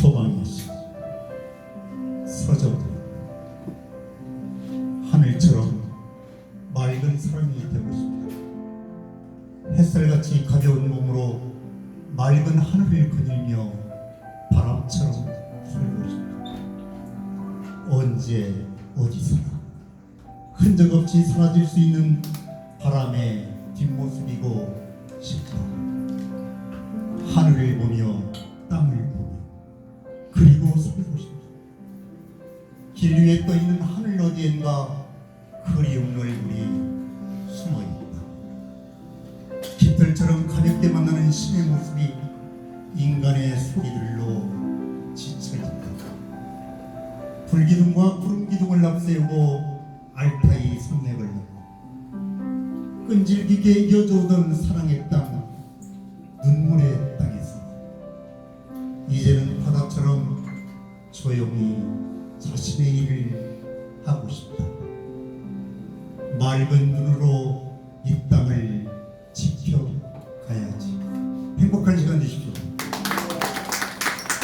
소망이 있어. 서저도 하늘처럼 맑은 사랑이 되고 싶다. 햇살같이 가벼운 몸으로 맑은 하늘을 그리며 바람처럼 살고 싶다. 언제 어디서나 흔적 없이 사라질 수 있는 바람의 뒷모습이고 싶다. 하늘을 보며 그리고 살고 싶다 길 위에 떠 있는 하늘 어디엔가 그리운 얼굴이 숨어 있다. 깃털처럼 가볍게 만나는 신의 모습이 인간의 소리들로 지쳐 있다. 불기둥과 구름기둥을 앞세우고 알타이 산맥을 넘어 끈질기게 이어져 오던 사랑의 땅, 눈물의 땅에서 이제는 바다처럼 조용히 자신의 일을 하고 싶다. 맑은 눈으로 이 땅을 지켜가야지. 행복한 시간 되십시오.